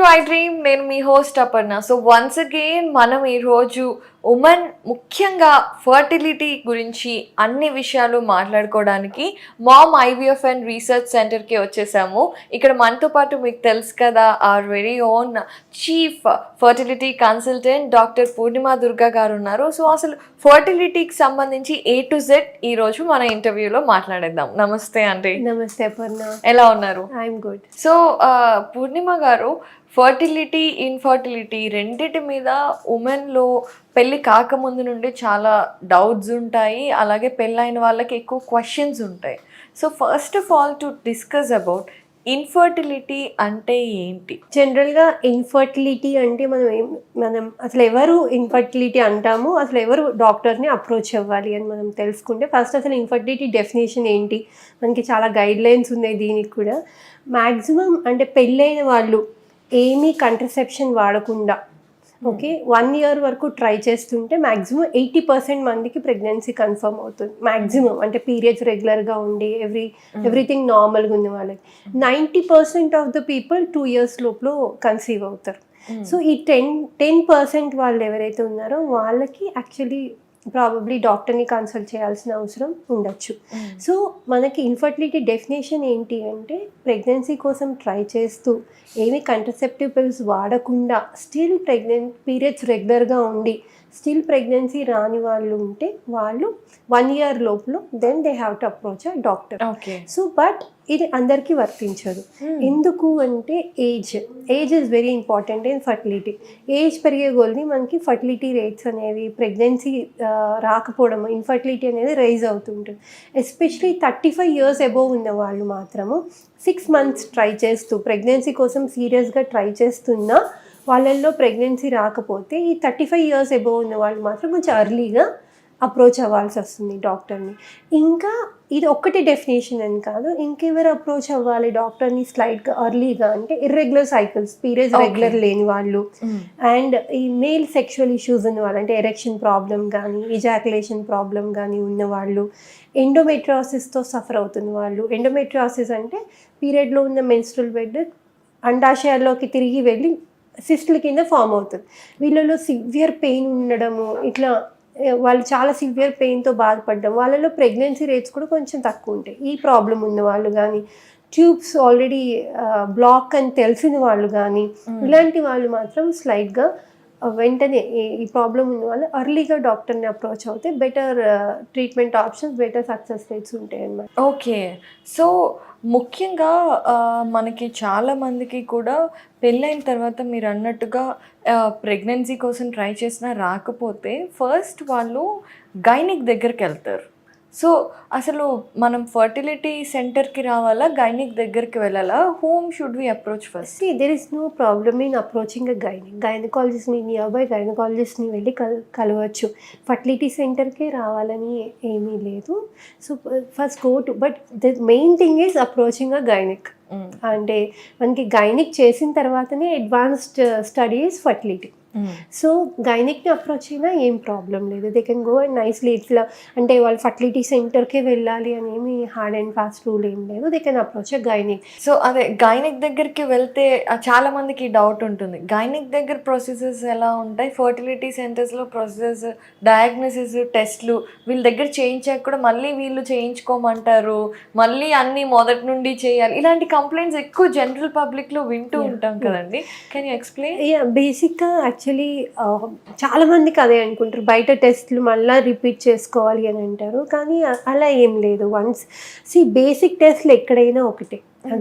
To iDream నేను మీ host Aparna. So once again మనం ఈరోజు ఉమెన్ ముఖ్యంగా ఫర్టిలిటీ గురించి అన్ని విషయాలు మాట్లాడుకోవడానికి మామ్ ఐవీఎఫ్ అండ్ రీసెర్చ్ సెంటర్కి వచ్చేసాము. ఇక్కడ మనతో పాటు మీకు తెలుసు కదా our very own chief fertility consultant doctor Purnima Durga గారు ఉన్నారు. సో అసలు ఫర్టిలిటీకి సంబంధించి ఏ టు జెడ్ ఈరోజు మన ఇంటర్వ్యూలో మాట్లాడేద్దాం. నమస్తే అండి. నమస్తే అపర్ణ ఎలా ఉన్నారు? ఐఎమ్ గుడ్ సో పూర్ణిమ గారు ఫర్టిలిటీ ఇన్ఫర్టిలిటీ రెండిటి మీద ఉమెన్లో పెళ్ళి కాకముందు నుండి చాలా డౌట్స్ ఉంటాయి. అలాగే పెళ్ళైన వాళ్ళకి ఎక్కువ క్వశ్చన్స్ ఉంటాయి. So first of all to discuss about infertility అంటే ఏంటి? జనరల్గా ఇన్ఫర్టిలిటీ అంటే మనం ఏం మనం అసలు ఎవరు ఇన్ఫర్టిలిటీ అంటాము? అసలు ఎవరు డాక్టర్ని అప్రోచ్ అవ్వాలి అని మనం తెలుసుకుంటే ఫస్ట్ అసలు ఇన్ఫర్టిలిటీ డెఫినేషన్ ఏంటి? మనకి చాలా గైడ్ లైన్స్ ఉన్నాయి దీనికి కూడా. మ్యాక్సిమం అంటే పెళ్ళైన వాళ్ళు ఏమీ కంట్రసెప్షన్ వాడకుండా ఓకే వన్ ఇయర్ వరకు ట్రై చేస్తుంటే మ్యాక్సిమం ఎయిటీ పర్సెంట్ మందికి ప్రెగ్నెన్సీ కన్ఫర్మ్ అవుతుంది. మ్యాక్సిమం అంటే పీరియడ్స్ రెగ్యులర్గా ఉండి ఎవ్రీ ఎవ్రీథింగ్ నార్మల్గా ఉన్న వాళ్ళకి. Ninety percent of the people two years లోపల కన్సీవ్ అవుతారు. సో ఈ టెన్ టెన్ పర్సెంట్ వాళ్ళు ఎవరైతే ఉన్నారో వాళ్ళకి యాక్చువల్లీ ప్రాబబ్లీ డాక్టర్ని కన్సల్ట్ చేయాల్సిన అవసరం ఉండొచ్చు. సో మనకి ఇన్ఫర్టిలిటీ డెఫినేషన్ ఏంటి అంటే ప్రెగ్నెన్సీ కోసం ట్రై చేస్తూ ఏమి కంట్రసెప్టివ్ పిల్స్ వాడకుండా స్టిల్ ప్రెగ్నెంట్ పీరియడ్స్ రెగ్యులర్గా ఉండి స్టిల్ ప్రెగ్నెన్సీ రాని వాళ్ళు ఉంటే వాళ్ళు వన్ ఇయర్ లోపల then they have to approach a doctor okay so but ఇది అందరికీ వర్తించదు. ఎందుకు అంటే age age is very important in fertility age పెరిగే కొలది మనకి ఫర్టిలిటీ రేట్స్ అనేవి ప్రెగ్నెన్సీ రాకపోవడం ఇన్ఫర్టిలిటీ అనేది రైజ్ అవుతుంటుంది. Especially thirty five years above ఉన్న వాళ్ళు మాత్రము సిక్స్ మంత్స్ ట్రై చేస్తూ ప్రెగ్నెన్సీ కోసం సీరియస్గా ట్రై చేస్తున్నా వాళ్ళల్లో ప్రెగ్నెన్సీ రాకపోతే ఈ థర్టీ ఫైవ్ ఇయర్స్ అబోవ్ ఉన్న వాళ్ళు మాత్రం కొంచెం అర్లీగా అప్రోచ్ అవ్వాల్సి వస్తుంది డాక్టర్ని ఇంకా ఇది ఒక్కటి డెఫినేషన్ అని కాదు ఇంకెవరు అప్రోచ్ అవ్వాలి డాక్టర్ని స్లైడ్గా అర్లీగా అంటే ఇర్రెగ్యులర్ సైకిల్స్ పీరియడ్స్. రెగ్యులర్ లేని వాళ్ళు. అండ్ ఈ మేల్ సెక్షువల్ ఇష్యూస్ ఉన్న వాళ్ళు అంటే ఎరెక్షన్ ప్రాబ్లం కానీ ఇజాకులేషన్ ప్రాబ్లం కానీ ఉన్నవాళ్ళు ఎండోమెట్రాసిస్తో సఫర్ అవుతున్న వాళ్ళు. ఎండోమెట్రాసిస్ అంటే పీరియడ్లో ఉన్న మెన్స్ట్రల్ బెడ్ అండాశయాల్లోకి తిరిగి వెళ్ళి సిస్టుల కింద ఫామ్ అవుతుంది. వీళ్ళలో సివియర్ పెయిన్ ఉండడము ఇట్లా వాళ్ళు చాలా సివియర్ పెయిన్తో బాధపడడం వాళ్ళలో ప్రెగ్నెన్సీ రేట్స్ కూడా కొంచెం తక్కువ ఉంటాయి. ఈ ప్రాబ్లం ఉన్న వాళ్ళు కానీ ట్యూబ్స్ ఆల్రెడీ బ్లాక్ అని తెలిసిన వాళ్ళు కానీ ఇలాంటి వాళ్ళు మాత్రం స్లైడ్గా వెంటనే ఈ- ఈ ప్రాబ్లం ఉన్న వాళ్ళు అర్లీగా డాక్టర్ని అప్రోచ్ అవుతే better treatment options better success rates ఉంటాయి అన్నమాట ఓకే. సో ముఖ్యంగా మనకి చాలామందికి కూడా పెళ్ళైన తర్వాత మీరు అన్నట్టుగా ప్రెగ్నెన్సీ కోసం ట్రై చేసినా రాకపోతే ఫస్ట్ వాళ్ళు గైనిక్ దగ్గరికి వెళ్తారు. సో అసలు మనం ఫర్టిలిటీ సెంటర్కి రావాలా గైనిక్ దగ్గరికి వెళ్ళాలా? Whom should we approach first See, there is no problem in approaching a gynae. గైనకాలజిస్ట్ని నియర్ బై గైనకాలజిస్ట్ని వెళ్ళి కల్ కలవచ్చు. ఫర్టిలిటీ సెంటర్కే రావాలని ఏమీ లేదు. So first go to but the main thing is approaching a gynaec అంటే మనకి గైనిక్ చేసిన తర్వాతనే అడ్వాన్స్డ్ స్టడీస్ ఫర్టిలిటీ సో గైనిక్ని అప్రోచ్ అయినా ఏం ప్రాబ్లం లేదు. They can go and nicely ఇట్లా అంటే వాళ్ళు ఫర్టిలిటీ సెంటర్కే వెళ్ళాలి అని ఏమి హార్డ్ అండ్ ఫాస్ట్ రూల్ ఏం లేదు. They can approach gynaec so అదే గైనిక్ దగ్గరికి వెళ్తే చాలా మందికి డౌట్ ఉంటుంది. గైనిక్ దగ్గర ప్రొసీజర్స్ ఎలా ఉంటాయి? ఫర్టిలిటీ సెంటర్స్లో ప్రొసీజర్స్ డయాగ్నోసిస్ టెస్ట్లు వీళ్ళ దగ్గర చేయించాక కూడా మళ్ళీ వీళ్ళు చేయించుకోమంటారు. మళ్ళీ అన్ని మొదటి నుండి చేయాలి. ఇలాంటి కంప్లైంట్స్ ఎక్కువ జనరల్ పబ్లిక్లో వింటూ ఉంటాం కదండి. కెన్ యూ ఎక్స్ప్లెయిన్ బేసిక్గా యాక్చువల్లీ చాలా మందికి అదే అనుకుంటారు. బయట టెస్ట్లు మళ్ళీ రిపీట్ చేసుకోవాలి అని అంటారు. కానీ అలా ఏం లేదు. వన్స్ సి బేసిక్ టెస్ట్లు ఎక్కడైనా ఒకటే.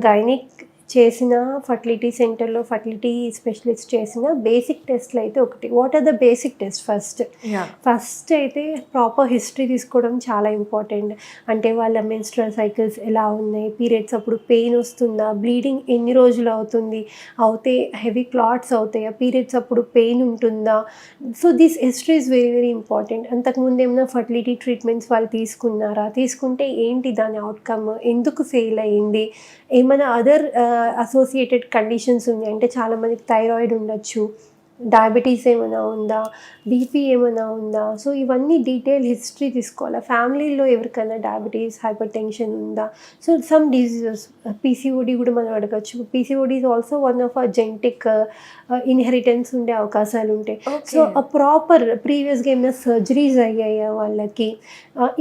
గైనిక్ చేసిన ఫర్టిలిటీ సెంటర్లో ఫర్టిలిటీ స్పెషలిస్ట్ చేసిన బేసిక్ టెస్ట్లు అయితే ఒకటి. What are the basic test first first అయితే ప్రాపర్ హిస్టరీ తీసుకోవడం చాలా ఇంపార్టెంట్ అంటే వాళ్ళ మెన్స్ట్రల్ సైకిల్స్ ఎలా ఉన్నాయి పీరియడ్స్ అప్పుడు పెయిన్ వస్తుందా బ్లీడింగ్ ఎన్ని రోజులు అవుతుంది అవుతే హెవీ క్లాట్స్ అవుతాయా పీరియడ్స్ అప్పుడు పెయిన్ ఉంటుందా? So this history is very very important అంతకుముందు ఏమైనా ఫర్టిలిటీ ట్రీట్మెంట్స్ వాళ్ళు తీసుకున్నారా? తీసుకుంటే ఏంటి దాని అవుట్కమ్ ఎందుకు ఫెయిల్ అయ్యింది? ఏమైనా అదర్ అసోసియేటెడ్ కండిషన్స్ ఉన్నాయి అంటే చాలామందికి థైరాయిడ్ ఉండొచ్చు డయాబెటీస్ ఏమైనా ఉందా? బీపీ ఏమైనా ఉందా? సో ఇవన్నీ డీటెయిల్ హిస్టరీ తీసుకోవాలి? ఫ్యామిలీలో ఎవరికైనా డయాబెటీస్ హైపర్ టెన్షన్ ఉందా? సో సమ్ డిజీజెస్ పీసీఓడి కూడా మనం అడగచ్చు. PCOD is also one of a genetic inheritance ఉండే అవకాశాలు ఉంటాయి సో ఆ ప్రాపర్ ప్రీవియస్గా ఏమైనా సర్జరీస్ అయ్యాయా వాళ్ళకి?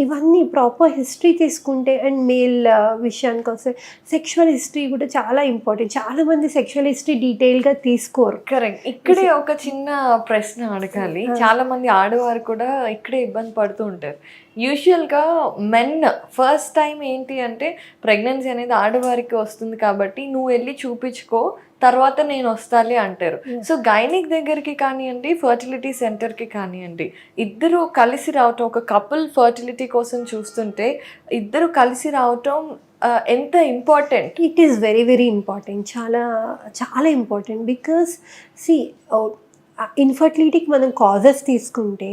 ఇవన్నీ ప్రాపర్ హిస్టరీ తీసుకుంటే అండ్ మేల్ విషయానికి వస్తే సెక్షువల్ హిస్టరీ కూడా చాలా ఇంపార్టెంట్ చాలా మంది సెక్షువల్ హిస్టరీ డీటెయిల్గా తీసుకోరు. కరెక్ట్ ఇక్కడే ఒక చిన్న ప్రశ్న అడగాలి. చాలా మంది ఆడవారు కూడా ఇక్కడే ఇబ్బంది పడుతూ ఉంటారు. యూజువల్గా మెన్ ఫస్ట్ టైం ఏంటి అంటే ప్రెగ్నెన్సీ అనేది ఆడవారికి వస్తుంది కాబట్టి నువ్వు వెళ్ళి చూపించుకో తర్వాత నేను వస్తాలి అంటారు. సో గైనిక్ దగ్గరికి కానివ్వండి ఫర్టిలిటీ సెంటర్కి కానివ్వండి ఇద్దరు కలిసి రావటం ఒక కపుల్ ఫర్టిలిటీ కోసం చూస్తుంటే ఇద్దరు కలిసి రావటం ఎంత important? It is very very important చాలా చాలా ఇంపార్టెంట్ బికాస్ సి ఇన్ఫర్టిలిటీకి మనం కాజెస్ తీసుకుంటే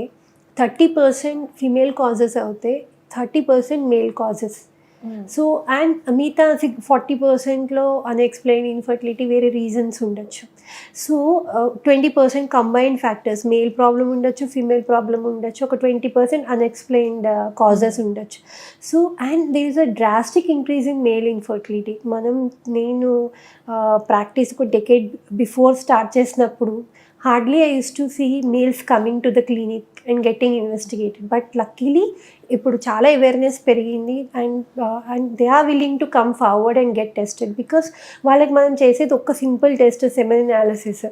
థర్టీ పర్సెంట్ ఫిమేల్ కాజెస్ అవుతాయి thirty percent male causes so and మిగతా ఫార్టీ పర్సెంట్లో అన్ఎక్స్ప్లెయిన్ ఇన్ఫర్టిలిటీ వేరే రీజన్స్ ఉండొచ్చు. So twenty percent combined factors male problem ఉండొచ్చు ఫీమేల్ ప్రాబ్లమ్ ఉండొచ్చు ఒక ట్వంటీ పర్సెంట్ అన్ఎక్స్ప్లెయిన్డ్ కాజెస్ ఉండొచ్చు. So and there is a drastic increase in male infertility మనం నేను ప్రాక్టీస్ ఒక డెకేడ్ బిఫోర్ స్టార్ట్ చేసినప్పుడు hardly I use to see males coming to the clinic and getting investigated but luckily ఇప్పుడు చాలా awareness పెరిగింది and and they are willing to come forward and get tested because వాళ్ళకి మనం చేసేది ఒక్క simple test semen analysis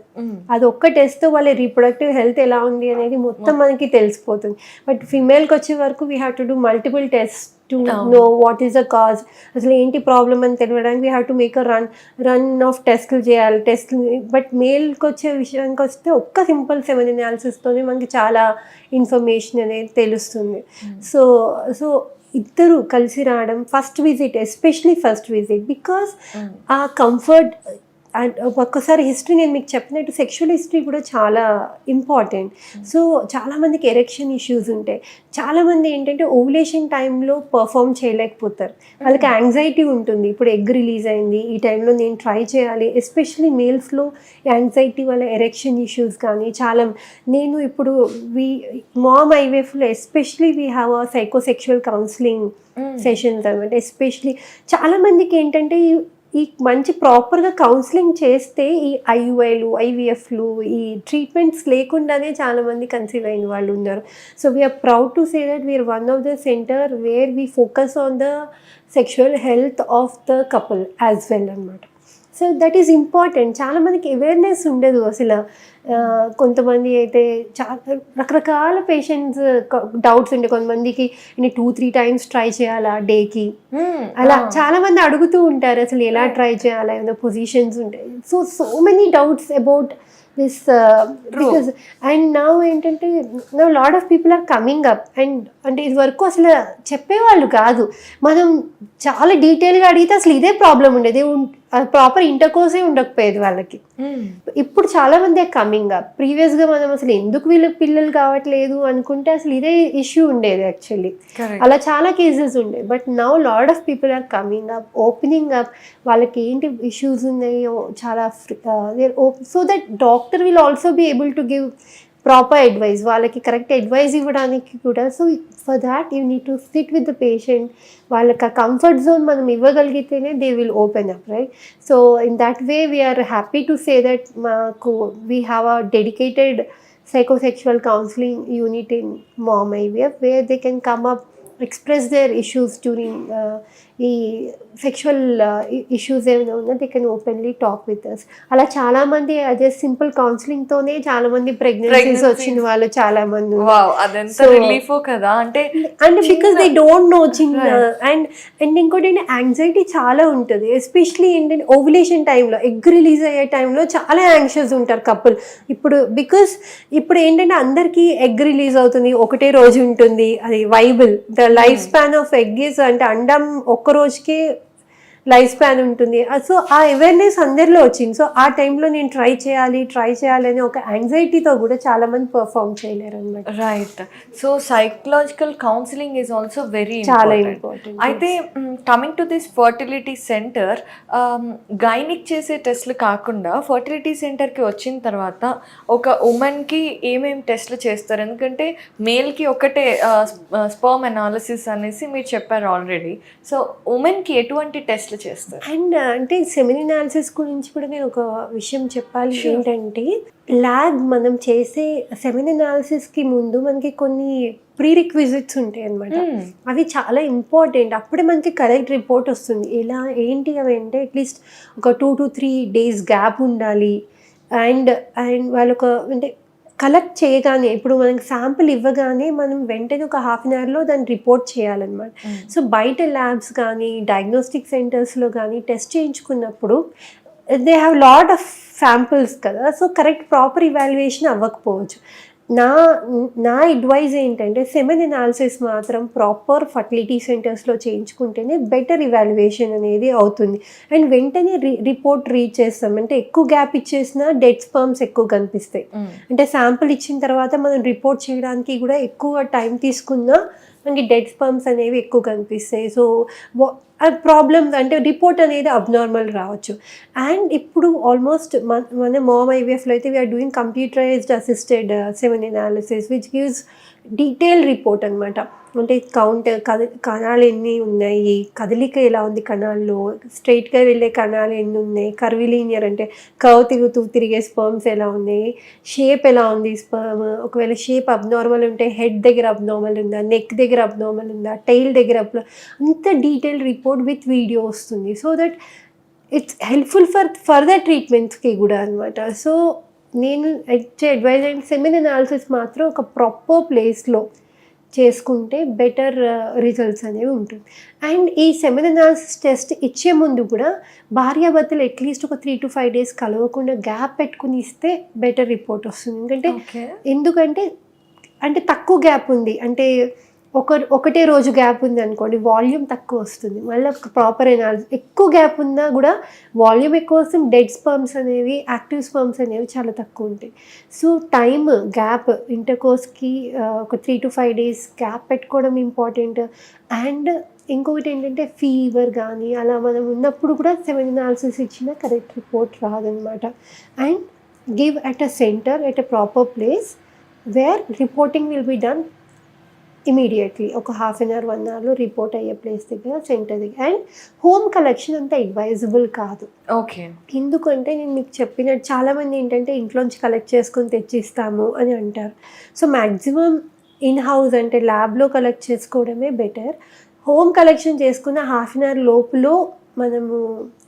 అది ఒక్క test వాళ్ళ రీప్రొడక్టివ్ హెల్త్ ఎలా ఉంది అనేది మొత్తం మనకి తెలిసిపోతుంది. బట్ ఫిమేల్కి వచ్చే వరకు we have to do multiple test to. Know what is the cause అసలు ఏంటి ప్రాబ్లమ్ అని తెలియడానికి we have to make a run run of టెస్ట్లు చేయాలి టెస్ట్లు బట్ మేల్కి వచ్చే విషయానికి వస్తే ఒక్క సింపుల్ సెవెన్ అనాలిసిస్తోనే మనకి చాలా ఇన్ఫర్మేషన్ అనేది తెలుస్తుంది. సో సో ఇద్దరు కలిసి రావడం first visit especially first visit because ఆ కంఫర్ట్ అండ్ ఒక్కసారి హిస్టరీ నేను మీకు చెప్పినట్టు సెక్షువల్ హిస్టరీ కూడా చాలా ఇంపార్టెంట్ సో చాలామందికి ఎరెక్షన్ ఇష్యూస్ ఉంటాయి. చాలామంది ఏంటంటే ఓవులేషన్ టైంలో పర్ఫామ్ చేయలేకపోతారు. వాళ్ళకి యాంగ్జైటీ ఉంటుంది. ఇప్పుడు ఎగ్ రిలీజ్ అయింది. ఈ టైంలో నేను ట్రై చేయాలి. ఎస్పెషలీ మేల్స్లో యాంగ్జైటీ వల్ల ఎరెక్షన్ ఇష్యూస్ కానీ చాలా నేను ఇప్పుడు we ma'am ఐవేఫ్లో especially we have a psychosexual counselling sessions అనమాట ఎస్పెషలీ చాలా మందికి ఏంటంటే ఈ- మంచి ప్రాపర్గా కౌన్సిలింగ్ చేస్తే ఈ ఐయుఐలు ఐవీఎఫ్లు ఈ ట్రీట్మెంట్స్ లేకుండానే చాలామంది కన్సీవ్ అయిన వాళ్ళు ఉన్నారు. So we are proud to say that we are one of the centre where we focus on the sexual health of the couple as well అనమాట సో దట్ ఈస్ ఇంపార్టెంట్ చాలా మందికి awareness ఉండదు అసలు. కొంతమంది అయితే చాలా రకరకాల పేషెంట్స్ డౌట్స్ ఉంటాయి కొంతమందికి నేను టూ త్రీ టైమ్స్ ట్రై చేయాలా డేకి అలా చాలా మంది అడుగుతూ ఉంటారు అసలు ఎలా ట్రై చేయాలా? ఏమైనా పొజిషన్స్ ఉంటాయి so so many doubts about this because and నా ఏంటంటే నా lot of people are coming up and అంటే ఇది వరకు అసలు చెప్పేవాళ్ళు కాదు. మనం చాలా డీటెయిల్గా అడిగితే అసలు ఇదే ప్రాబ్లం ఉండేది. ప్రాపర్ ఇంటర్కోర్సే ఉండకపోయేది వాళ్ళకి. ఇప్పుడు చాలా మంది కమింగ్ అప్ ప్రీవియస్గా మనం అసలు ఎందుకు వీళ్ళకి పిల్లలు కావట్లేదు అనుకుంటే అసలు ఇదే ఇష్యూ ఉండేది యాక్చువల్లీ అలా చాలా కేసెస్ ఉండే. But now lot of people are coming up opening up వాళ్ళకి ఏంటి ఇష్యూస్ ఉన్నాయో? చాలా so that doctor will also be able to give proper advice వాళ్ళకి కరెక్ట్ అడ్వైస్ ఇవ్వడానికి కూడా. So for that you need to sit with the patient వాళ్ళకి ఆ comfort zone మనం ఇవ్వగలిగితేనే they will open up right so in that way we are happy to say that మాకు we have a dedicated psychosexual counselling unit in Mom IVF where they can come up express their issues during uh, ఈ sexual issues ఏమైనా ఉన్నా they can openly talk with us అలా చాలా మంది అదే simple counselling తోనే చాలా మంది ప్రెగ్నెన్సీస్. వచ్చిన వాళ్ళు చాలా మంది వావ్ అదెంత So- రిలీఫ్ కదా? అంటే and because they don't know చిన్న అండ్ అండ్ ఇంకోటి ఏంటంటే యాంగ్జైటీ చాలా ఉంటుంది. ఎస్పెషలీ ఏంటంటే ఓవులేషన్ టైంలో ఎగ్ రిలీజ్ అయ్యే టైంలో చాలా యాంగ్షియస్ ఉంటారు కపుల్ ఇప్పుడు బికాస్ ఇప్పుడు ఏంటంటే అందరికీ ఎగ్ రిలీజ్ అవుతుంది ఒకటే రోజు ఉంటుంది. అది viable the life span of egg is అంటే అండం ఒక్క రోజుకి లైఫ్ స్పాన్ ఉంటుంది. సో ఆ అవేర్నెస్ అందరిలో వచ్చింది. సో ఆ టైంలో నేను ట్రై చేయాలి ట్రై చేయాలి అని ఒక యాంగ్జైటీతో కూడా చాలా మంది పర్ఫామ్ చేయలేరు అనమాట right so psychological counselling is also very చాలా ఇంపార్టెంట్ అయితే coming to this fertility centre gynaec చేసే టెస్ట్లు కాకుండా ఫర్టిలిటీ సెంటర్కి వచ్చిన తర్వాత ఒక ఉమెన్కి ఏమేమి టెస్ట్లు చేస్తారు? ఎందుకంటే మేల్కి ఒకటే స్పర్మ్ అనాలిసిస్ అనేసి మీరు చెప్పారు ఆల్రెడీ సో ఉమెన్కి ఎటువంటి టెస్ట్లు చేస్తారు? అండ్ అంటే సెమిన్ అనాలిసిస్ గురించి కూడా నేను ఒక విషయం చెప్పాలి ఏంటంటే ల్యాబ్ మనం చేసే సెమిన్కి ముందు మనకి కొన్ని ప్రీ రిక్విజిట్స్ ఉంటాయి అనమాట అవి చాలా ఇంపార్టెంట్. అప్పుడే మనకి కరెక్ట్ రిపోర్ట్ వస్తుంది. ఎలా ఏంటి అవి అంటే అట్లీస్ట్ ఒక two to three days gap ఉండాలి. అండ్ అండ్ వాళ్ళొక అంటే కలెక్ట్ చేయగానే ఇప్పుడు మనకి శాంపుల్ ఇవ్వగానే మనం వెంటనే ఒక హాఫ్ అన్ అవర్లో దాన్ని రిపోర్ట్ చేయాలన్నమాట. సో బయట ల్యాబ్స్ కానీ డయాగ్నోస్టిక్ సెంటర్స్లో కానీ test చేయించుకున్నప్పుడు they have lot of samples కదా. సో కరెక్ట్ ప్రాపర్ ఇవాల్యుయేషన్ అవ్వకపోవచ్చు. నా నా అడ్వైజ్ ఏంటంటే సెమెన్ అనాలిసిస్ మాత్రం ప్రాపర్ ఫర్టిలిటీ సెంటర్స్లో చేయించుకుంటేనే బెటర్ ఇవాల్యుయేషన్ అనేది అవుతుంది. అండ్ వెంటనే రి రిపోర్ట్ రీచ్ చేస్తాం. అంటే ఎక్కువ గ్యాప్ ఇచ్చేసినా డెడ్ స్పర్మ్స్ ఎక్కువ కనిపిస్తాయి. అంటే శాంపుల్ ఇచ్చిన తర్వాత మనం రిపోర్ట్ చేయడానికి కూడా ఎక్కువ టైం తీసుకున్నా మనకి డెడ్ స్పర్మ్స్ అనేవి ఎక్కువ కనిపిస్తాయి. సో ప్రాబ్లమ్స్ అంటే రిపోర్ట్ అనేది అబ్నార్మల్ రావచ్చు. అండ్ ఇప్పుడు ఆల్మోస్ట్ మన మన మోమ్ ఐవీఎఫ్లో అయితే we are doing computerised assisted semen analysis which gives detail report అనమాట అంటే కౌంట్ కది కణాలు ఎన్ని ఉన్నాయి కదలిక ఎలా ఉంది కణాల్లో స్ట్రైట్గా వెళ్ళే కణాలు ఎన్ని ఉన్నాయి కర్విలీనియర్ అంటే కవ్ తిరుగుతూ తిరిగే స్పర్మ్స్ ఎలా ఉన్నాయి షేప్ ఎలా ఉంది స్పర్మ్ ఒకవేళ షేప్ అబ్నార్మల్ ఉంటే హెడ్ దగ్గర అబ్నార్మల్ ఉందా నెక్ దగ్గర అబ్నార్మల్ ఉందా టైల్ దగ్గర abnormal- అంత డీటెయిల్ రిపోర్ట్ విత్ వీడియో వస్తుంది. So that it's helpful for further ట్రీట్మెంట్స్కి కూడా అనమాట సో నేను ఇచ్చే అడ్వైజ్ అండ్ సెమిన్ అనాలిసిస్ మాత్రం ఒక ప్రాపర్ ప్లేస్లో చేసుకుంటే బెటర్ రిజల్ట్స్ అనేవి ఉంటుంది. అండ్ ఈ సెమిన్ అనాలిసిస్ టెస్ట్ ఇచ్చే ముందు కూడా భార్యాభర్తలు అట్లీస్ట్ ఒక త్రీ టు ఫైవ్ డేస్ కలవకుండా గ్యాప్ పెట్టుకుని ఇస్తే బెటర్ రిపోర్ట్ వస్తుంది. ఎందుకంటే ఎందుకంటే అంటే తక్కువ గ్యాప్ ఉంది. అంటే ఒక ఒకటే రోజు గ్యాప్ ఉంది అనుకోండి వాల్యూమ్ తక్కువ వస్తుంది. మళ్ళీ ప్రాపర్ ఎనాలిసిస్ ఎక్కువ గ్యాప్ ఉన్నా కూడా వాల్యూమ్ ఎక్కువ వస్తుంది డెడ్ స్పర్మ్స్ అనేవి యాక్టివ్ స్పర్మ్స్ అనేవి చాలా తక్కువ ఉంటాయి. సో టైమ్ గ్యాప్ ఇంటర్కోర్స్కి ఒక three to five days gap పెట్టుకోవడం ఇంపార్టెంట్ అండ్ ఇంకొకటి ఏంటంటే ఫీవర్ కానీ అలా మనం ఉన్నప్పుడు కూడా సెవెన్ అనాలిసిస్ ఇచ్చినా కరెక్ట్ రిపోర్ట్ రాదనమాట. And give at a centre at a proper place where reporting will be done immediately ఒక హాఫ్ అన్ అవర్ వన్ అవర్లో రిపోర్ట్ అయ్యే ప్లేస్ దగ్గర సెంటర్ దగ్గర. అండ్ హోమ్ కలెక్షన్ అంత అడ్వైజబుల్ కాదు. ఓకే ఎందుకంటే నేను మీకు చెప్పినట్టు చాలామంది ఏంటంటే ఇంట్లోంచి కలెక్ట్ చేసుకొని తెచ్చిస్తాము అని అంటారు. సో మ్యాక్సిమం ఇన్ హౌస్ అంటే ల్యాబ్లో కలెక్ట్ చేసుకోవడమే బెటర్ హోమ్ కలెక్షన్ చేసుకున్న హాఫ్ అన్ అవర్ లోపులో మనము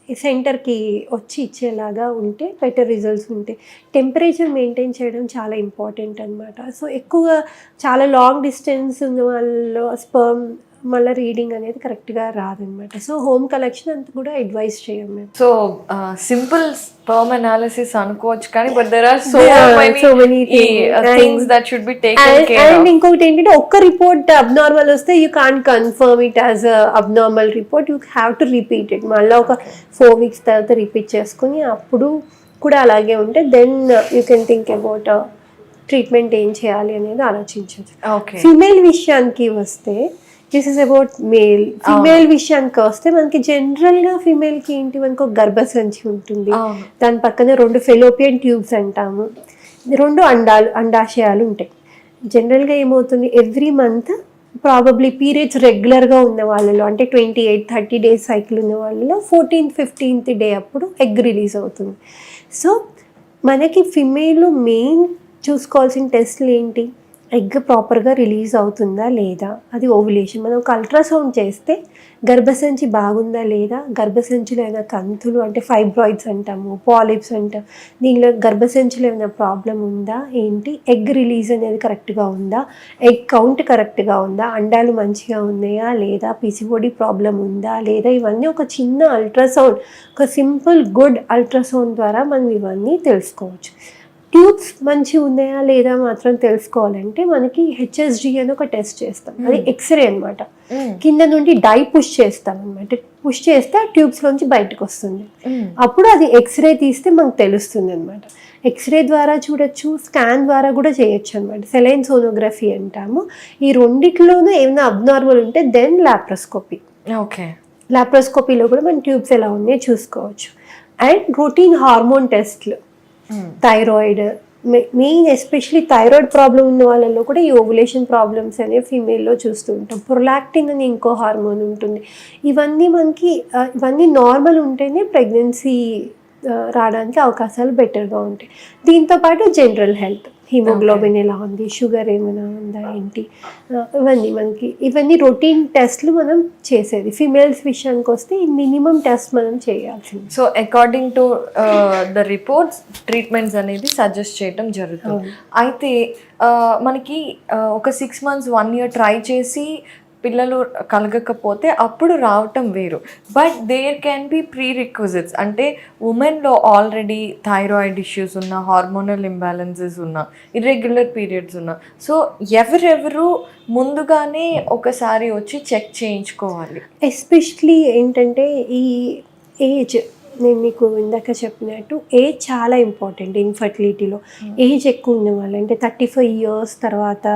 సెంటర్కి వచ్చి ఇచ్చేలాగా ఉంటే బెటర్ రిజల్ట్స్ ఉంటాయి టెంపరేచర్ మెయింటైన్ చేయడం చాలా ఇంపార్టెంట్ అనమాట సో ఎక్కువగా చాలా లాంగ్ డిస్టెన్స్ ఉన్న వాళ్ళలో స్పర్మ్ మళ్ళీ రీడింగ్ అనేది కరెక్ట్గా రాదనమాట. సో హోమ్ కలెక్షన్ అంత కూడా అడ్వైస్ చేయం మేము. సో సింపుల్ స్పర్మ్ అనాలిసిస్ అనుకోవచ్చు కానీ but there are so Yeah, many. Things that should be taken and care and ఇంకొకటి ఏంటంటే ఒక్క రిపోర్ట్ అబ్నార్మల్ వస్తే you can confirm it as abnormal report you have to repeat it మళ్ళీ ఒక four weeks తర్వాత repeat చేసుకుని అప్పుడు కూడా అలాగే ఉంటే then you can think about treatment ఏం చేయాలి అనేది ఆలోచించవచ్చు ఓకే ఫిమేల్ విషయానికి వస్తే this is about male female విషయానికి వస్తే మనకి జనరల్గా ఫిమేల్కి ఏంటి? మనకు ఒక గర్భసంచి ఉంటుంది. దాని పక్కన రెండు ఫెలోపియన్ ట్యూబ్స్ అంటాము. రెండు అండాలు అండాశయాలు ఉంటాయి. జనరల్గా ఏమవుతుంది? ఎవ్రీ మంత్ ప్రాబబ్లీ పీరియడ్స్ రెగ్యులర్గా ఉన్న వాళ్ళలో అంటే twenty eight thirty days cycle ఉన్న వాళ్ళలో ఫోర్టీన్త్ ఫిఫ్టీన్త్ డే అప్పుడు ఎగ్ రిలీజ్ అవుతుంది. సో మనకి ఫిమేల్ మెయిన్ చూసుకోవాల్సిన టెస్ట్లు ఏంటి? ఎగ్ ప్రాపర్గా రిలీజ్ అవుతుందా లేదా? అది ఓవులేషన్ మనం ఒక అల్ట్రాసౌండ్ చేస్తే గర్భసంచి బాగుందా లేదా? గర్భసంచిలో ఏమైనా కంతులు అంటే ఫైబ్రాయిడ్స్ అంటాము పాలిప్స్ అంటాం. దీనిలో గర్భసంచిలో ఏమైనా ప్రాబ్లం ఉందా? ఏంటి? ఎగ్ రిలీజ్ అనేది కరెక్ట్గా ఉందా? ఎగ్ కౌంట్ కరెక్ట్గా ఉందా? అండాలు మంచిగా ఉన్నాయా లేదా? పిసిఓడి ప్రాబ్లం ఉందా లేదా? ఇవన్నీ ఒక చిన్న అల్ట్రాసౌండ్ ఒక సింపుల్ గుడ్ అల్ట్రాసౌండ్ ద్వారా మనం ఇవన్నీ తెలుసుకోవచ్చు. ట్యూబ్స్ మంచిగా ఉన్నాయా లేదా మాత్రం తెలుసుకోవాలంటే మనకి హెచ్ఎస్జి అని ఒక టెస్ట్ చేస్తాం. అది ఎక్స్రే అన్నమాట. కింద నుండి డై పుష్ చేస్తాం అనమాట పుష్ చేస్తే ఆ ట్యూబ్స్ లోంచి బయటకు వస్తుంది. అప్పుడు అది ఎక్స్రే తీస్తే మనకు తెలుస్తుంది అనమాట ఎక్స్రే ద్వారా చూడొచ్చు స్కాన్ ద్వారా కూడా చేయొచ్చు అనమాట సెలైన్ సోనోగ్రఫీ అంటాము. ఈ రెండిట్లోనూ ఏమైనా అబ్నార్మల్ ఉంటే దెన్ లాప్రోస్కోపీ ఓకే. లాప్రోస్కోపీలో కూడా మన ట్యూబ్స్ ఎలా ఉన్నాయో చూసుకోవచ్చు. అండ్ రొటీన్ హార్మోన్ టెస్ట్లు. Thyroid main especially thyroid problem ఉన్న వాళ్ళలో కూడా ఈ ఓవులేషన్ ప్రాబ్లమ్స్ అనేవి ఫీమేల్లో చూస్తూ ఉంటాం. ప్రొలాక్టిన్ అని ఇంకో హార్మోన్ ఉంటుంది. ఇవన్నీ మనకి ఇవన్నీ నార్మల్ ఉంటేనే ప్రెగ్నెన్సీ రావడానికి అవకాశాలు బెటర్గా ఉంటాయి. దీంతో పాటు జనరల్ హెల్త్ హిమోగ్లోబిన్ ఎలా ఉంది షుగర్ ఏమైనా ఉందా ఏంటి? ఇవన్నీ మనకి ఇవన్నీ రొటీన్ టెస్ట్లు మనం చేసేది. ఫిమేల్స్ విషయానికి వస్తే మినిమం టెస్ట్ మనం చేయాల్సింది. So according to the reports treatments అనేది సజెస్ట్ చేయటం జరుగుతుంది. అయితే ఆ, మనకి ఆ, ఒక six months one year try చేసి పిల్లలు కలగకపోతే అప్పుడు రావటం వేరు. But there can be prerequisites అంటే ఉమెన్లో ఆల్రెడీ థైరాయిడ్ ఇష్యూస్ ఉన్న హార్మోనల్ ఇంబ్యాలెన్సెస్ ఉన్న ఇర్రెగ్యులర్ పీరియడ్స్ ఉన్న. సో ఎవరెవరు ముందుగానే ఒకసారి వచ్చి చెక్ చేయించుకోవాలి. ఎస్పెషలీ ఏంటంటే ఈ ఏజ్ నేను మీకు ఇందాక చెప్పినట్టు ఏజ్ చాలా ఇంపార్టెంట్ ఇన్ఫర్టిలిటీలో ఏజ్ ఎక్కువ ఉన్న వాళ్ళు అంటే థర్టీ ఫైవ్ ఇయర్స్ తర్వాత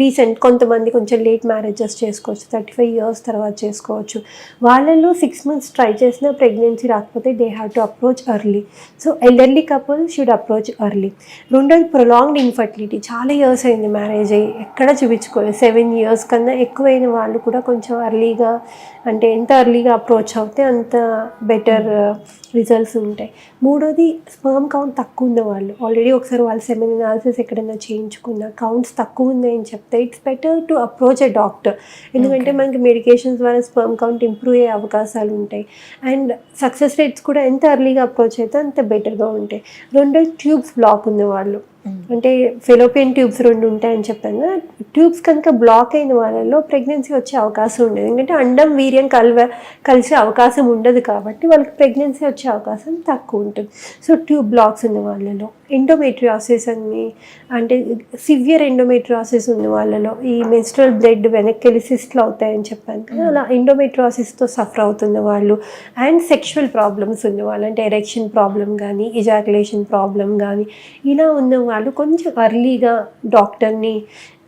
రీసెంట్ కొంతమంది కొంచెం లేట్ మ్యారేజెస్ చేసుకోవచ్చు థర్టీ ఫైవ్ ఇయర్స్ తర్వాత చేసుకోవచ్చు. వాళ్ళలో సిక్స్ మంత్స్ ట్రై చేసిన ప్రెగ్నెన్సీ రాకపోతే they have to approach early so elderly couple should approach early రెండోది ప్రొలాంగ్డ్ ఇన్ఫర్టిలిటీ చాలా ఇయర్స్ అయింది మ్యారేజ్ అయ్యి. ఎక్కడ చూపించుకోలేదు. సెవెన్ ఇయర్స్ కన్నా ఎక్కువైన వాళ్ళు కూడా కొంచెం ఎర్లీగా అంటే ఎంత ఎర్లీగా అప్రోచ్ అవుతే అంత బెటర్ రిజల్ట్స్ ఉంటాయి. మూడోది స్పర్మ్ కౌంట్ తక్కువ ఉన్న వాళ్ళు. ఆల్రెడీ ఒకసారి వాళ్ళు సెమెన్ అనాలిసిస్ ఎక్కడైనా చేయించుకున్న కౌంట్స్ తక్కువ ఉన్నాయని చెప్తే it's better to approach a doctor ఎందుకంటే మనకి మెడికేషన్స్ ద్వారా స్పర్మ్ కౌంట్ ఇంప్రూవ్ అయ్యే అవకాశాలు ఉంటాయి. అండ్ సక్సెస్ రేట్స్ కూడా ఎంత ఎర్లీగా అప్రోచ్ అయితే అంత బెటర్గా ఉంటాయి. రెండో ట్యూబ్స్ బ్లాక్ ఉన్న వాళ్ళు. అంటే ఫెలోపియన్ ట్యూబ్స్ రెండు ఉంటాయని చెప్పాను కదా. ట్యూబ్స్ కనుక బ్లాక్ అయిన వాళ్ళలో ప్రెగ్నెన్సీ వచ్చే అవకాశం ఉండదు. ఎందుకంటే అండం వీర్యం కలవ కలిసే అవకాశం ఉండదు కాబట్టి వాళ్ళకి ప్రెగ్నెన్సీ వచ్చే అవకాశం తక్కువ ఉంటుంది. సో ట్యూబ్ బ్లాక్స్ ఉన్న వాళ్ళలో ఎండోమెట్రియాసిస్ అని అంటే సివియర్ ఎండోమెట్రియాసిస్ ఉన్న వాళ్ళలో ఈ మెన్స్ట్రల్ బ్లడ్ వెనక్కి వెళ్ళి సిస్ట్లు అవుతాయని చెప్పాను కదా. అలా ఎండోమెట్రియాసిస్తో సఫర్ అవుతున్న వాళ్ళు అండ్ సెక్షువల్ ప్రాబ్లమ్స్ ఉన్న వాళ్ళు అంటే ఎరెక్షన్ ప్రాబ్లం కానీ ఇజాకులేషన్ ప్రాబ్లం కానీ ఇలా ఉన్న వాళ్ళు కొంచెం అర్లీగా డాక్టర్ని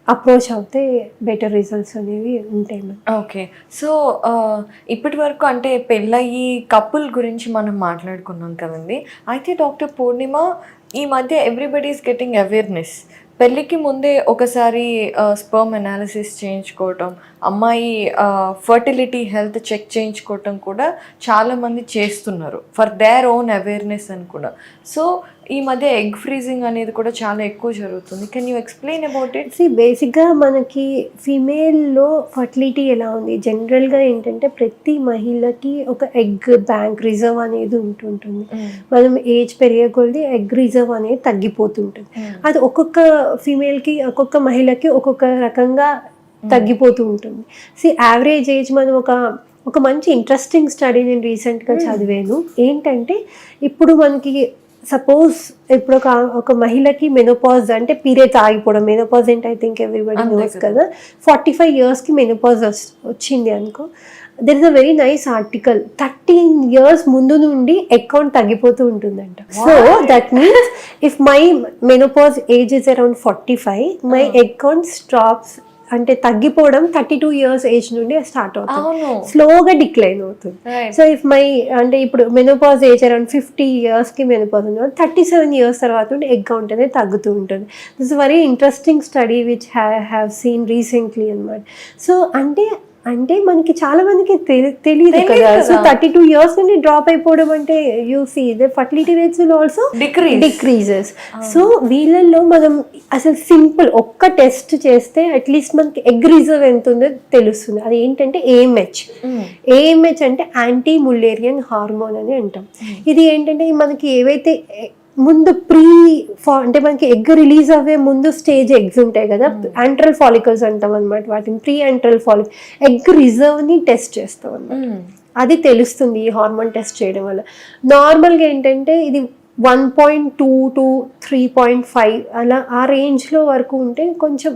అప్రోచ్ అవుతే బెటర్ రిజల్ట్స్ అనేవి ఉంటాయి ఓకే సో uh, ఇప్పటి వరకు అంటే పెళ్ళయి కపుల్ గురించి మనం మాట్లాడుకున్నాం కదండి. అయితే డాక్టర్ పూర్ణిమ ఈ మధ్య ఎవ్రీబడి ఈస్ గెటింగ్ అవేర్నెస్ పెళ్ళికి ముందే ఒకసారి uh, స్పర్మ్ అనాలిసిస్ చేయించుకోవటం అమ్మాయి ఫర్టిలిటీ హెల్త్ చెక్ చేయించుకోవటం కూడా చాలామంది చేస్తున్నారు. ఫర్ దేర్ ఓన్ అవేర్నెస్ అని కూడా. సో ఈ మధ్య ఎగ్ ఫ్రీజింగ్ అనేది కూడా చాలా ఎక్కువ జరుగుతుంది. Can you explain about it see బేసిక్గా మనకి ఫీమేల్లో ఫర్టిలిటీ ఎలా ఉంది? జనరల్గా ఏంటంటే ప్రతి మహిళకి ఒక ఎగ్ బ్యాంక్ రిజర్వ్ అనేది ఉంటుంటుంది. మనం ఏజ్ పెరిగే కొద్దీ ఎగ్ రిజర్వ్ అనేది తగ్గిపోతుంటుంది. అది ఒక్కొక్క ఫీమేల్కి ఒక్కొక్క మహిళకి ఒక్కొక్క రకంగా తగ్గిపోతూ ఉంటుంది. సి యావరేజ్ ఏజ్ మనం ఒక ఒక మంచి ఇంట్రెస్టింగ్ స్టడీ నేను రీసెంట్గా చదివాను. ఏంటంటే ఇప్పుడు మనకి సపోజ్ ఇప్పుడు ఒక ఒక మహిళకి మెనోపాజ్ అంటే పీరియడ్స్ ఆగిపోవడం మెనోపాజ్ అంటే ఐ థింక్ ఎవ్రీబడి నోస్ కదా. కదా. ఫార్టీ ఫైవ్ ఇయర్స్కి మెనోపాజ్ వచ్చింది అనుకో there is a very nice article thirteen years ముందు నుండి అకౌంట్ తగ్గిపోతూ ఉంటుందంట. So that means if my menopause age is around forty five my a count stops అంటే తగ్గిపోవడం థర్టీ టూ ఇయర్స్ ఏజ్ నుండి స్టార్ట్ అవుతుంది. స్లోగా డిక్లైన్ అవుతుంది. సో ఇఫ్ మై అంటే ఇప్పుడు మెనోపాజ్ ఏజ్ అరౌండ్ ఫిఫ్టీ ఇయర్స్కి మెనోపాజ్ ఉన్న థర్టీ సెవెన్ ఇయర్స్ తర్వాత ఉంటే ఎగ్ కౌంట్ అనేది తగ్గుతూ ఉంటుంది. This very interesting study which have seen recently అనమాట సో అంటే అంటే మనకి చాలా మందికి తెలి- తెలియదు కదా. సో. థర్టీ టూ ఇయర్స్ నుండి డ్రాప్ అయిపోవడం అంటే you see the fertility rates also decrease decreases so వీళ్ళల్లో మనం అసలు సింపుల్ ఒక్క టెస్ట్ చేస్తే అట్లీస్ట్ మనకి ఎగ్ రిజర్వ్ ఎంత ఉందో తెలుస్తుంది. అది ఏంటంటే ఏఎంహెచ్ ఏఎంహెచ్ అంటే యాంటీ ముల్లేరియన్ హార్మోన్ అని అంటాం. ఇది ఏంటంటే మనకి ఏవైతే ముందు ప్రీ ఫా అంటే మనకి ఎగ్ రిలీజ్ అవ్వే ముందు స్టేజ్ ఎగ్స్ ఉంటాయి కదా యాంట్రల్ ఫాలికల్స్ అంటాం అనమాట వాటిని ప్రీ యాంట్రల్ ఫాలిక్ ఎగ్ రిజర్వ్ని టెస్ట్ చేస్తాం అన్నమాట. అది తెలుస్తుంది ఈ హార్మోన్ టెస్ట్ చేయడం వల్ల. నార్మల్గా ఏంటంటే ఇది one point two to three point five అలా ఆ రేంజ్లో వరకు ఉంటే కొంచెం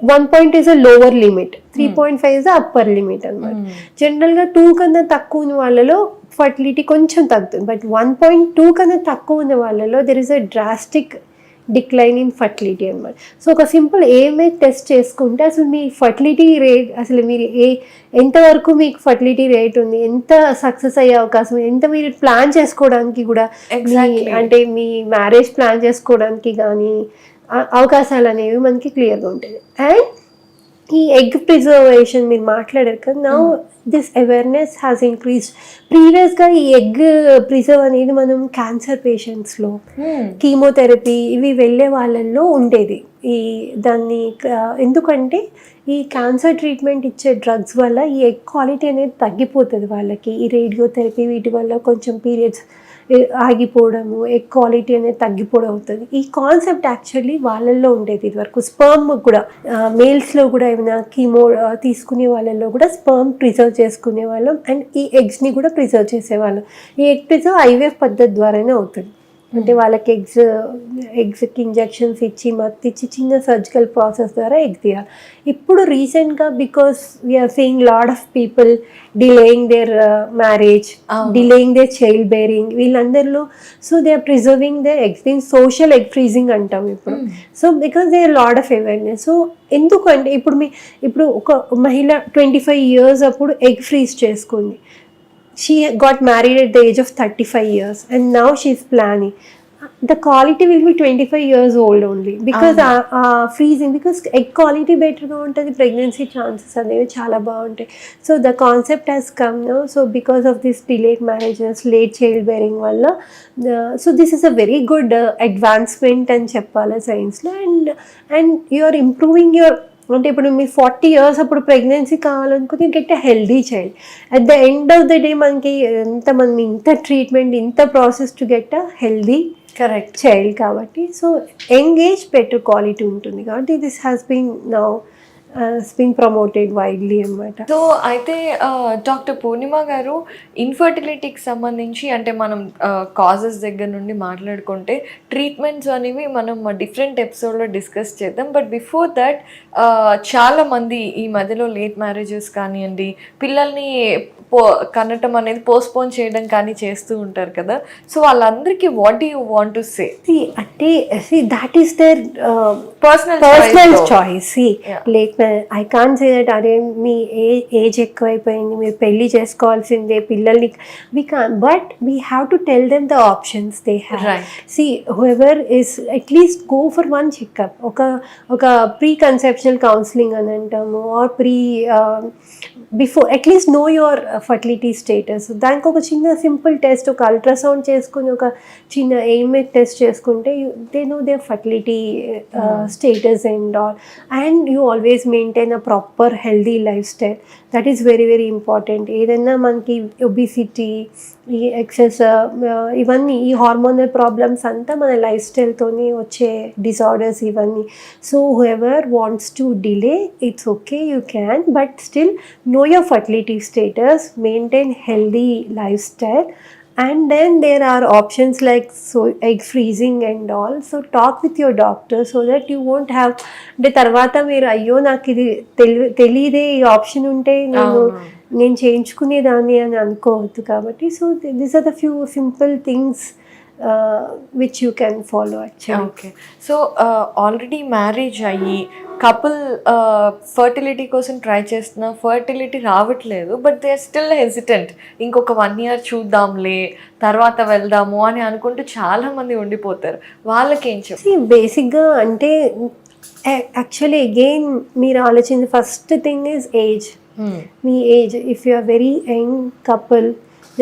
one point is a lower limit three point five is upper limit అనమాట జనరల్గా టూ కన్నా తక్కువ ఉన్న వాళ్ళలో ఫర్టిలిటీ కొంచెం తగ్గుతుంది. బట్ వన్ పాయింట్ టూ కన్నా తక్కువ ఉన్న వాళ్ళలో there is a drastic decline in fertility అనమాట సో ఒక సింపుల్ ఏమే టెస్ట్ చేసుకుంటే అసలు మీ ఫర్టిలిటీ రేట్ అసలు మీరు ఏ ఎంతవరకు మీకు ఫర్టిలిటీ రేట్ ఉంది ఎంత సక్సెస్ అయ్యే అవకాశం ఎంత మీరు ప్లాన్ చేసుకోవడానికి కూడా. అంటే మీ మ్యారేజ్ ప్లాన్ చేసుకోవడానికి కానీ అవకాశాలు అనేవి మనకి క్లియర్గా ఉంటుంది అండ్ ఈ ఎగ్ ప్రిజర్వేషన్ మీరు మాట్లాడారు కదా నా దిస్ అవేర్నెస్ హ్యాస్ ఇంక్రీజ్ ప్రీవియస్గా ఈ ఎగ్ ప్రిజర్వ్ అనేది మనం క్యాన్సర్ పేషెంట్స్లో కీమోథెరపీ ఇవి వెళ్ళే వాళ్ళల్లో ఉండేది. ఈ దాన్ని ఎందుకంటే ఈ క్యాన్సర్ ట్రీట్మెంట్ ఇచ్చే డ్రగ్స్ వల్ల ఈ ఎగ్ క్వాలిటీ అనేది తగ్గిపోతుంది వాళ్ళకి. ఈ రేడియోథెరపీ వీటి వల్ల కొంచెం పీరియడ్స్ ఆగిపోవడము ఎగ్ క్వాలిటీ అనేది తగ్గిపోవడం అవుతుంది. ఈ కాన్సెప్ట్ యాక్చువల్లీ వాళ్ళల్లో ఉండేది ఇది వరకు స్పర్మ్ కూడా మేల్స్లో కూడా ఏమైనా కీమో తీసుకునే వాళ్ళల్లో కూడా స్పర్మ్ ప్రిజర్వ్ చేసుకునే వాళ్ళం అండ్ ఈ ఎగ్స్ని కూడా ప్రిజర్వ్ చేసేవాళ్ళం. ఈ ఎగ్ ప్రిజర్వ్ ఐవీఎఫ్ పద్ధతి ద్వారానే అవుతుంది. అంటే వాళ్ళకి ఎగ్స్ ఎగ్స్కి ఇంజెక్షన్స్ ఇచ్చి మత్తు ఇచ్చి చిన్న సర్జికల్ ప్రాసెస్ ద్వారా ఎగ్ తీయాలి ఇప్పుడు రీసెంట్గా because we are seeing lot of people delaying their marriage. Delaying their child bearing వీళ్ళందరిలో so they are preserving their eggs. దీని సోషల్ ఎగ్ ఫ్రీజింగ్ అంటాం ఇప్పుడు. So because they are lot of awareness. So ఎందుకంటే ఇప్పుడు మీ ఇప్పుడు ఒక మహిళ twenty five years అప్పుడు ఎగ్ ఫ్రీజ్ చేసుకుంది. She got married at the age of 35 years and now she's planning the quality will be 25 years old only because uh, uh, freezing because egg quality బెటర్గా ఉంటుంది pregnancy chances అనేవి చాలా బాగుంటాయి so the concept has come so because of this delayed marriages late child bearing వల్ల so this is a very good advancement అని చెప్పాలి సైన్స్లో and and you are improving your అంటే ఇప్పుడు మీ ఫార్టీ ఇయర్స్ అప్పుడు ప్రెగ్నెన్సీ కావాలనుకుంటే get a healthy child. At the end of the day మనకి ఎంత మనం ఇంత ట్రీట్మెంట్ ఇంత process to get a healthy correct child కాబట్టి సో ఎంగేజ్ బెటర్ క్వాలిటీ ఉంటుంది కాబట్టి this has been now been promoted widely అనమాట సో అయితే డాక్టర్ పూర్ణిమ గారు ఇన్ఫర్టిలిటీకి సంబంధించి అంటే మనం కాజెస్ దగ్గర నుండి మాట్లాడుకుంటే ట్రీట్మెంట్స్ అనేవి మనం డిఫరెంట్ ఎపిసోడ్లో డిస్కస్ చేద్దాం. బట్ బిఫోర్ దట్ చాలా మంది ఈ మధ్యలో లేట్ మ్యారేజెస్ కానివ్వండి పిల్లల్ని పో కనటం అనేది పోస్ట్పోన్ చేయడం కానీ చేస్తూ ఉంటారు కదా. సో వాళ్ళందరికీ what you want to say అంటే see that is their personal personal choice. Let I can say that అరే మీ ఏజ్ ఎక్కువైపోయింది మీరు పెళ్ళి చేసుకోవాల్సిందే పిల్లల్ని we can but we have to tell them the options they have. See whoever is at least go for one checkup ఒక ఒక pre conceptional counselling అని అంటాము or pre before at least know your fertility status దానికి ఒక చిన్న simple test ఒక ultrasound చేసుకుని ఒక చిన్న ఎయిమెట్ టెస్ట్ చేసుకుంటే they know their fertility status and all and you always maintain a proper healthy lifestyle that is very very important ఏదైనా మనకి ఒబిసిటీ ఈ ఎక్సెస్ ఇవన్నీ ఈ హార్మోనల్ ప్రాబ్లమ్స్ అంతా మన లైఫ్ స్టైల్తోనే వచ్చే డిజార్డర్స్ ఇవన్నీ so ever wants to delay it's okay you can but still know your fertility status maintain healthy lifestyle and then there are options like so egg freezing and all so talk with your doctor so that you won't have అంటే తర్వాత మీరు అయ్యో నాకు ఇది తెలి తెలియదే ఈ option ఉంటే నేను నేను చేయించుకునేదాన్ని అని అనుకోవద్దు కాబట్టి so this are the few simple things which you can follow actually okay so already marriage అయ్యి కపుల్ ఫర్టిలిటీ కోసం ట్రై చేస్తున్న ఫర్టిలిటీ రావట్లేదు but they are still hesitant ఇంకొక వన్ ఇయర్ చూద్దాంలే తర్వాత వెళ్దాము అని అనుకుంటూ చాలా మంది ఉండిపోతారు. వాళ్ళకి ఏం చెప్పు బేసిక్గా అంటే యాక్చువల్లీ అగైన్ మీరు ఆలోచించి first thing is age me age if you are very young couple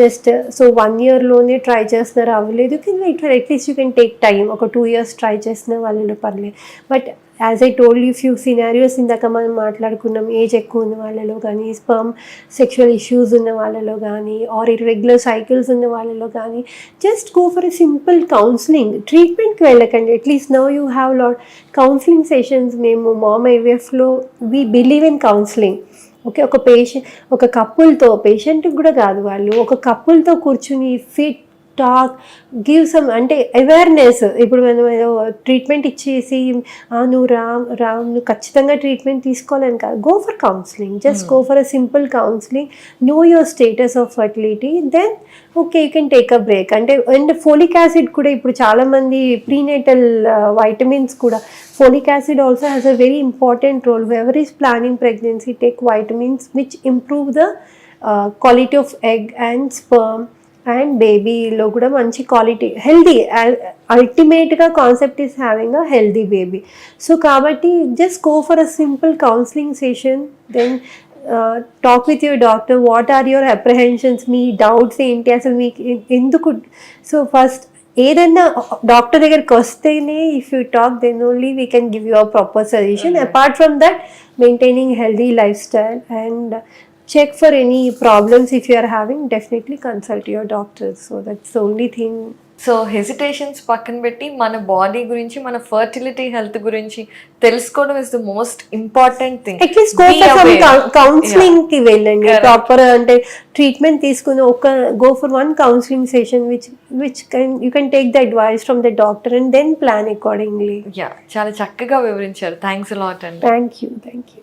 just so one ఇయర్లోనే try చేస్తున్నారు అవ్వలేదు. కింద ఇట్లా at least you can take time ఒక టూ ఇయర్స్ ట్రై చేసిన వాళ్ళు పర్లేదు. But as I told you few scenarios ఇందాక మనం మాట్లాడుకున్నాం ఏజ్ ఎక్కువ ఉన్న వాళ్ళలో కానీ స్పర్మ్ సెక్షువల్ ఇష్యూస్ ఉన్న వాళ్ళలో కానీ ఆర్ ఇర్రెగ్యులర్ సైకిల్స్ ఉన్న వాళ్ళలో కానీ just go for a simple counselling ట్రీట్మెంట్కి వెళ్ళకండి. At least now you have lot counselling sessions మేము ma'am ఐవిఎఫ్లో we believe in counselling okay ఒక పేషెంట్ ఒక కప్పుల్తో పేషెంట్కి కూడా కాదు వాళ్ళు ఒక కప్పుల్తో కూర్చుని ఫిట్ టాక్ గివ్ సమ్ అంటే అవేర్నెస్. ఇప్పుడు మనం ఏదో ట్రీట్మెంట్ ఇచ్చేసి "ఆ, నువ్వు రా రా నువ్వు ఖచ్చితంగా ట్రీట్మెంట్ తీసుకోవాలని కాదు. Go for counselling just go for a simple counselling know your status of fertility then okay you can take a break అంటే అండ్ ఫోలిక్ యాసిడ్ కూడా ఇప్పుడు చాలామంది ప్రీనేటల్ వైటమిన్స్ కూడా folic acid also has a very important role ever is planning pregnancy take vitamins which improve the quality of egg and sperm and బేబీలో కూడా మంచి quality healthy అల్టిమేట్గా concept is having a healthy baby so కాబట్టి just go for a simple counselling session then talk with your doctor what are your apprehensions me doubts ఏంటి అసలు మీకు ఎందుకు? So first ఏదైనా doctor దగ్గరికి వస్తేనే if you talk then only we can give you a proper suggestion apart from that maintaining healthy lifestyle and check for any problems if you are having definitely consult your doctor. So that's the only thing. So hesitations పక్కన పెట్టి మన body గురించి మన fertility health గురించి తెలుసుకోవడం is the most important thing at least go for some కౌన్సిలింగ్కి వెళ్ళండి. Proper అంటే treatment తీసుకుని ఒక go for one counselling session which which can you can take the advice from the doctor and then plan accordingly yeah చాలా చక్కగా వివరించారు. Thanks lot అండి. Thank you thank you